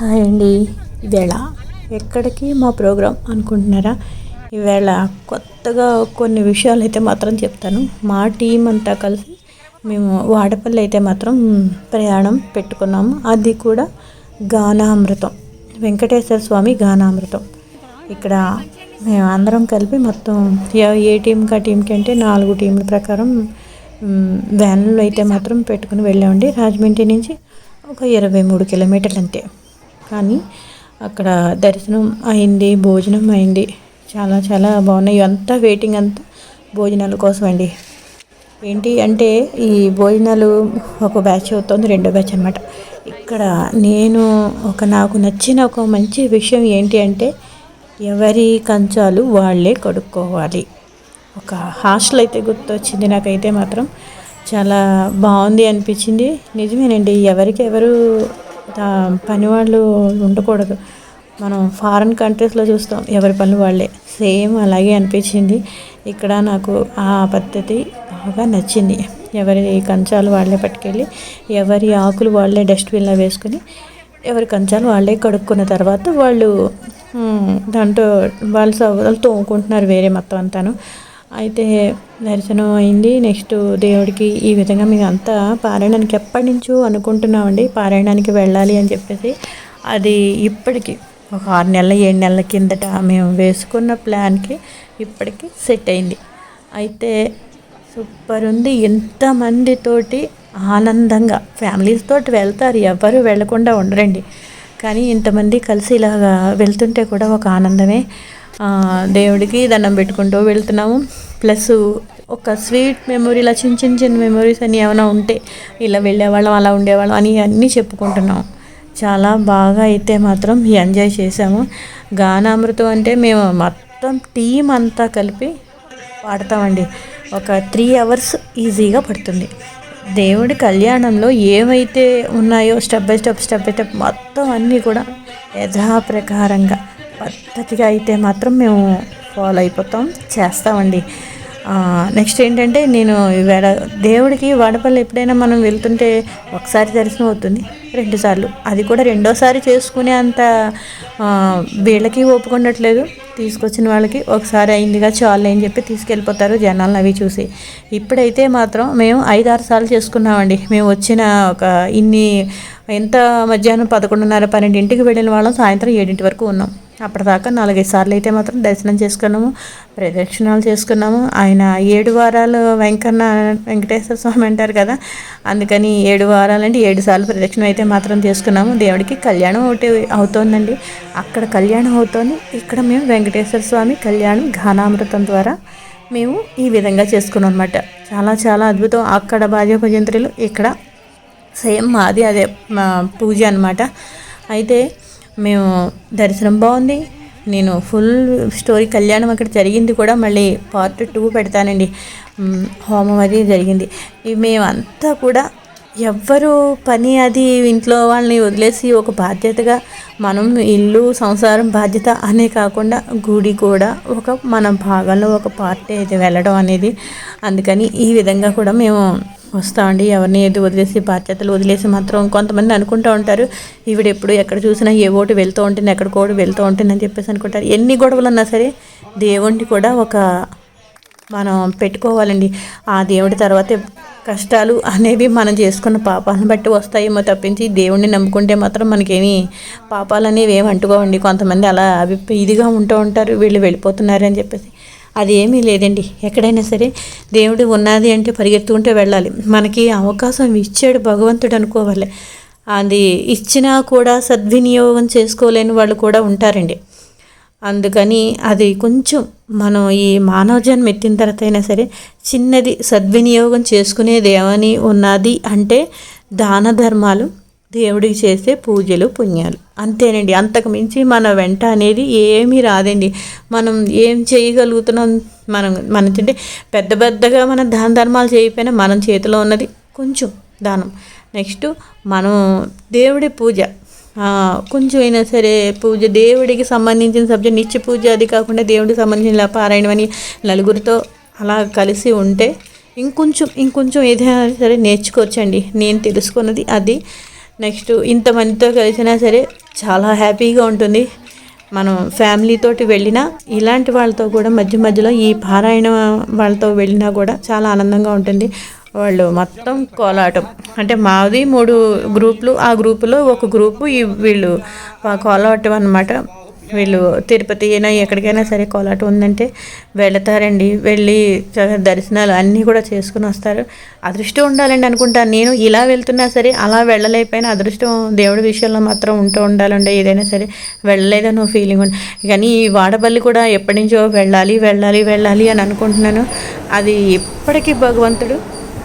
Hi అండి. ఈవేళ ఎక్కడికి మా ప్రోగ్రాం అనుకుంటున్నారా? ఈవేళ కొత్తగా కొన్ని విషయాలు అయితే మాత్రం చెప్తాను. మా టీం అంతా కలిసి మేము వాడపల్లి అయితే మాత్రం ప్రయాణం పెట్టుకున్నాము. అది కూడా గానామృతం. వెంకటేశ్వర స్వామి గానామృతం. ఇక్కడ మేము అందరం కలిపి మొత్తం ఏ- టీంకి ఆ టీంకి అంటే నాలుగు టీంల ప్రకారం వ్యాన్లు అయితే మాత్రం పెట్టుకుని వెళ్ళామండి. రాజమండ్రి నుంచి ఒక ఇరవై మూడు కిలోమీటర్లు అంతే. కానీ అక్కడ దర్శనం అయింది భోజనం అయింది. చాలా చాలా బాగున్నాయి. అంతా వెయిటింగ్ అంతా భోజనాల కోసం అండి ఏంటి అంటే ఈ భోజనాలు ఒక బ్యాచ్ అవుతుంది రెండో బ్యాచ్ అనమాట ఇక్కడ నేను ఒక నాకు నచ్చిన ఒక మంచి విషయం ఏంటి అంటే ఎవరి కంచాలు వాళ్ళే కడుక్కోవాలి. ఒక హాస్టల్ అయితే గుర్తొచ్చింది నాకైతే మాత్రం. చాలా బాగుంది అనిపించింది. నిజమేనండి ఎవరికి ఎవరు పనివాళ్ళు పని వాళ్ళు ఉండకూడదు. మనం ఫారిన్ కంట్రీస్లో చూస్తాం ఎవరి పనులు వాళ్ళే. సేమ్ అలాగే అనిపించింది. ఇక్కడ నాకు ఆ పద్ధతి బాగా నచ్చింది. ఎవరి కంచాలు వాళ్ళే పట్టుకెళ్ళి ఎవరి ఆకులు వాళ్ళే డస్ట్బిన్లో వేసుకుని ఎవరి కంచాలు వాళ్ళే కడుక్కున్న తర్వాత వాళ్ళు దాంట్లో వాళ్ళు సవాళ్ళు తోముకుంటున్నారు వేరే మొత్తం అంతాను. అయితే దర్శనం అయింది. నెక్స్ట్ దేవుడికి ఈ విధంగా మేము అంతా పారాయణానికి ఎప్పటి నుంచో అనుకుంటున్నామండి. పారాయణానికి వెళ్ళాలి అని చెప్పేసి అది ఇప్పటికి ఒక ఆరు నెలల ఏడు నెలల కిందట మేము వేసుకున్న ప్లాన్కి ఇప్పటికి సెట్ అయింది. అయితే సూపర్ ఉంది. ఎంతమందితోటి ఆనందంగా ఫ్యామిలీస్ తోటి వెళ్తారు. ఎవరు వెళ్ళకుండా ఉండరండి. కానీ ఇంతమంది కలిసి ఇలాగా వెళ్తుంటే కూడా ఒక ఆనందమే. దేవుడికి దండం పెట్టుకుంటూ వెళ్తున్నాము. ప్లస్ ఒక స్వీట్ మెమొరీ ఇలా చిన్న చిన్న చిన్న మెమొరీస్ అని ఏమైనా ఉంటే ఇలా వెళ్ళేవాళ్ళం అలా ఉండేవాళ్ళం అని అన్నీ చెప్పుకుంటున్నాం చాలా బాగా అయితే మాత్రం ఎంజాయ్ చేసాము గానామృతం అంటే మేము మొత్తం టీం అంతా కలిపి పాడతామండి. ఒక త్రీ అవర్స్ ఈజీగా పడుతుంది. దేవుడి కళ్యాణంలో ఏవైతే ఉన్నాయో step by step step by step మొత్తం అన్నీ కూడా యథాప్రకారంగా పద్ధతిగా అయితే మాత్రం మేము ఫాలో అయిపోతాం. చేస్తామండి. నెక్స్ట్ ఏంటంటే నేను వేడ దేవుడికి వాడపల్లి ఎప్పుడైనా మనం వెళ్తుంటే ఒకసారి దర్శనం అవుతుంది రెండుసార్లు అది కూడా రెండోసారి చేసుకునే అంత వీళ్ళకి ఒప్పుకున్నట్లేదు తీసుకొచ్చిన వాళ్ళకి ఒకసారి అయిందిగా చాలు అని చెప్పి తీసుకెళ్ళిపోతారు జనాలను అవి చూసి. ఇప్పుడైతే మాత్రం మేము ఐదు ఆరు సార్లు చేసుకున్నామండి. మేము వచ్చిన ఒక ఇన్ని ఎంత మధ్యాహ్నం పదకొండున్నర పన్నెండింటికి వెళ్ళిన వాళ్ళం సాయంత్రం ఏడింటి వరకు ఉన్నాం. అప్పటిదాకా నాలుగైదు సార్లు అయితే మాత్రం దర్శనం చేసుకున్నాము ప్రదక్షిణాలు చేసుకున్నాము. ఆయన ఏడు వారాలు వెంకన్న వెంకటేశ్వర స్వామి అంటారు కదా అందుకని ఏడు వారాలంటే ఏడు సార్లు ప్రదక్షిణ అయితే మాత్రం చేసుకున్నాము. దేవుడికి కళ్యాణం ఒకటి అవుతోందండి. అక్కడ కళ్యాణం అవుతోంది. ఇక్కడ మేము వెంకటేశ్వర స్వామి కళ్యాణం ఘానామృతం ద్వారా మేము ఈ విధంగా చేసుకున్నాం అనమాట చాలా చాలా అద్భుతం. అక్కడ భాజప జంత్రులు ఇక్కడ సేమ్ మాది అదే మా పూజ అనమాట అయితే మేము దర్శనం బాగుంది. నేను ఫుల్ స్టోరీ కళ్యాణం అక్కడ జరిగింది కూడా మళ్ళీ పార్ట్ టూ పెడతానండి. హోమం అది జరిగింది. మేమంతా కూడా ఎవ్వరు పని అది ఇంట్లో వాళ్ళని వదిలేసి ఒక బాధ్యతగా మనం ఇల్లు సంసారం బాధ్యత అనే కాకుండా గుడి కూడా ఒక మన భాగంలో ఒక పార్టీ అయితే వెళ్ళడం అనేది అందుకని ఈ విధంగా కూడా మేము వస్తామండి ఎవరిని ఏది వదిలేసి బాధ్యతలు వదిలేసి మాత్రం కొంతమంది అనుకుంటూ ఉంటారు ఈవిడ ఎప్పుడు ఎక్కడ చూసినా ఏ ఓటు వెళ్తూ ఉంటుంది ఎక్కడికోటి వెళ్తూ ఉంటుంది అని చెప్పేసి అనుకుంటారు. ఎన్ని గొడవలు ఉన్నా సరే దేవుణ్ణి కూడా ఒక మనం పెట్టుకోవాలండి. ఆ దేవుడి తర్వాత కష్టాలు అనేవి మనం చేసుకున్న పాపాలను బట్టి వస్తాయేమో తప్పించి దేవుణ్ణి నమ్ముకుంటే మాత్రం మనకేమి పాపాలు అనేవి ఏమి అంటుకోవండి. కొంతమంది అలా అవి ఇదిగా ఉంటూ ఉంటారు వీళ్ళు వెళ్ళిపోతున్నారు అని చెప్పేసి. అది ఏమీ లేదండి. ఎక్కడైనా సరే దేవుడు ఉన్నది అంటే పరిగెత్తుకుంటే వెళ్ళాలి. మనకి అవకాశం ఇచ్చాడు భగవంతుడు అనుకోవాలి. అది ఇచ్చినా కూడా సద్వినియోగం చేసుకోలేని వాళ్ళు కూడా ఉంటారండి. అందుకని అది కొంచెం మనం ఈ మానవ జన్మ ఎత్తిన తర్వాత అయినా సరే చిన్నది సద్వినియోగం చేసుకునేది ఏమని ఉన్నది అంటే దాన ధర్మాలు దేవుడికి చేసే పూజలు పుణ్యాలు. అంతేనండి. అంతకు మించి మన వెంట అనేది ఏమీ రాదండి. మనం ఏం చేయగలుగుతున్నాం? మనం మన అంటే పెద్ద పెద్దగా మన దాన ధర్మాలు చేయకపోయినా మనం చేతిలో ఉన్నది కొంచెం దానం. నెక్స్ట్ మనం దేవుడి పూజ. కొంచెం అయినా సరే పూజ దేవుడికి సంబంధించిన సబ్జెక్ట్ నిత్య పూజ అది కాకుండా దేవుడికి సంబంధించిన పారాయణమని నలుగురితో అలా కలిసి ఉంటే ఇంకొంచెం ఇంకొంచెం ఏదైనా సరే నేర్చుకోవచ్చండి. నేను తెలుసుకున్నది అది. నెక్స్ట్ ఇంతమందితో కలిసినా సరే చాలా హ్యాపీగా ఉంటుంది. మనం ఫ్యామిలీతో వెళ్ళినా ఇలాంటి వాళ్ళతో కూడా మధ్య మధ్యలో ఈ పారాయణ వాళ్ళతో వెళ్ళినా కూడా చాలా ఆనందంగా ఉంటుంది. వాళ్ళు మొత్తం కోలాటం. అంటే మాది మూడు గ్రూపులు. ఆ గ్రూపులో ఒక గ్రూపు ఈ వీళ్ళు ఆ కోలాటం అన్నమాట. వీళ్ళు తిరుపతి అయినా ఎక్కడికైనా సరే కోలాటం ఉందంటే వెళతారండి. వెళ్ళి దర్శనాలు అన్నీ కూడా చేసుకుని వస్తారు. అదృష్టం ఉండాలండి అనుకుంటాను నేను ఇలా వెళ్తున్నా సరే అలా వెళ్ళలేకపోయినా అదృష్టం దేవుడి విషయంలో మాత్రం ఉంటూ ఉండాలండి. ఏదైనా సరే వెళ్ళలేదనో ఫీలింగ్ ఉంది కానీ ఈ వాడపల్లి కూడా ఎప్పటి నుంచో వెళ్ళాలి వెళ్ళాలి వెళ్ళాలి అని అనుకుంటున్నాను. అది ఇప్పటికీ భగవంతుడు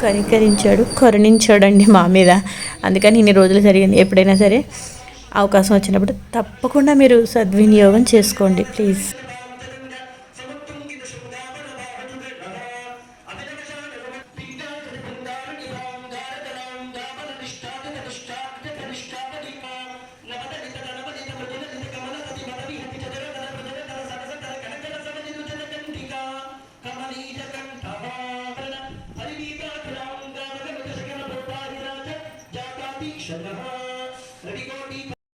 కనికరించాడు కరుణించాడండి మా మీద. అందుకని ఇన్ని రోజులు జరిగింది. ఎప్పుడైనా సరే అవకాశం వచ్చినప్పుడు తప్పకుండా మీరు సద్వినియోగం చేసుకోండి ప్లీజ్ Shalom.